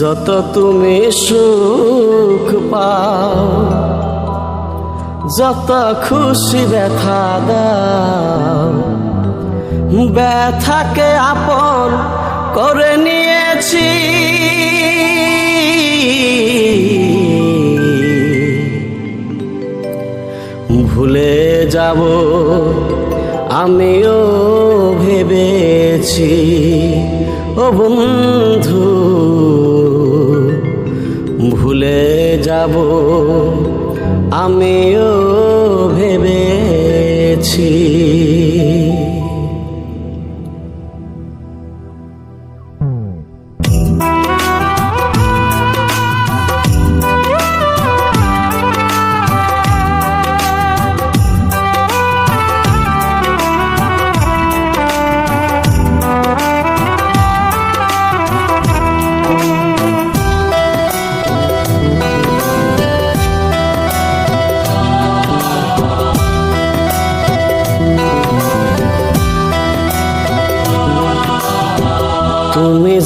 যত তুমি সুখ পাও, যত খুশি ব্যথা দাও, ব্যথাকে আপন করে নিয়েছি। ভুলে যাব আমিও ভেবেছি, ও বন্ধু যাব আমিও ভেবেছি।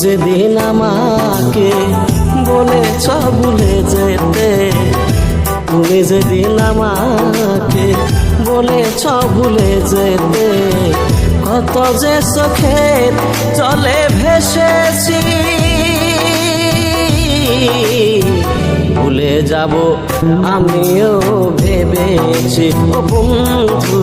যেদিন আমাকে বলেছ ভুলে যেতে, তুমি যেদিন আমাকে বলেছ ভুলে যেতে, কত যে চোখের চলে ভেসেছি। ভুলে যাব আমিও ভেবেছি বন্ধু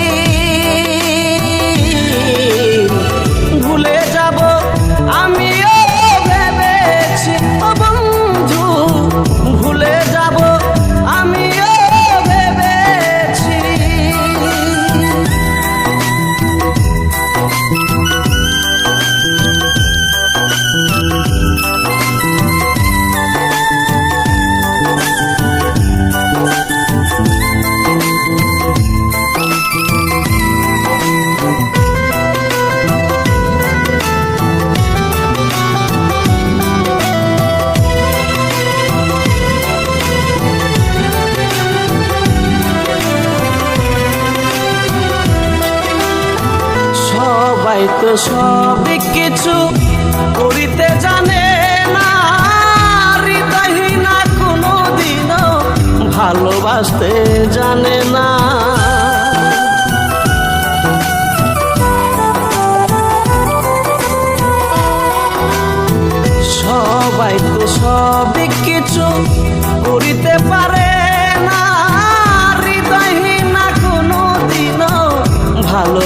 সবাই তো সব কিছু করিতে জানে না। কোনো দিনও ভালোবাসতে জানে না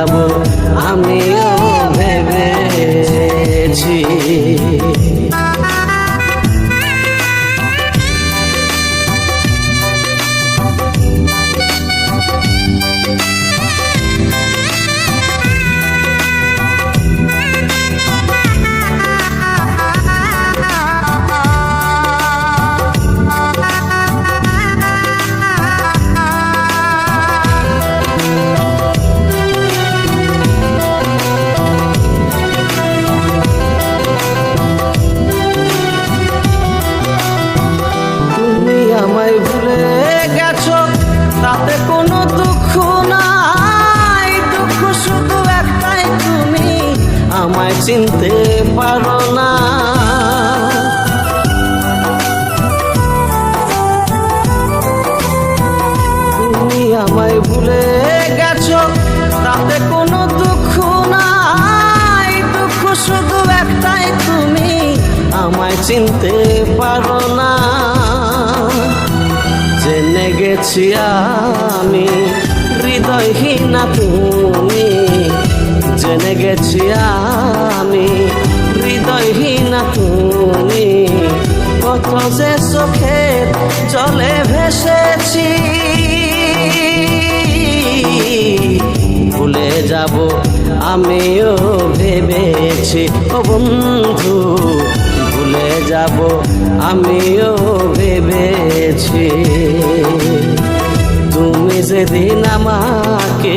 যাব আমিও চিনতে পারো না। তুমি আমায় ভুলে গেছো, তাতে কোনো দুঃখ নাই। দুঃখ শুধু একটাই, তুমি আমায় চিনতে পারো না। জেনে গেছি আমি, হৃদয়হীনা তুমি। জেনে গেছি আমি, হৃদয়হীনা তুমি। কত যে চোখে জলে ভেসেছি, ভুলে যাব আমিও ভেবেছি। ও বন্ধু, ভুলে যাব আমিও ভেবেছি। তুমি যেদিন আমাকে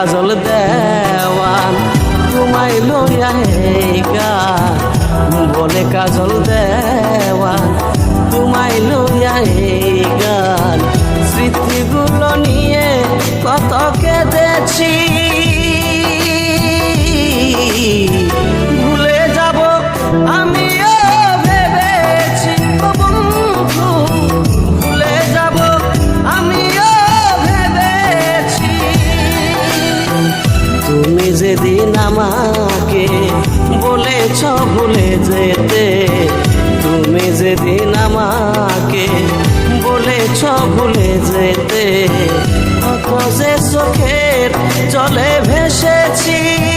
কাজল দেওয়ান তোমায় লইয়া এই গা বলে কাজল দেওয়ান। আমাকে বলেছ ভুলে যেতে। অথচ চোখের জলে ভেসেছি।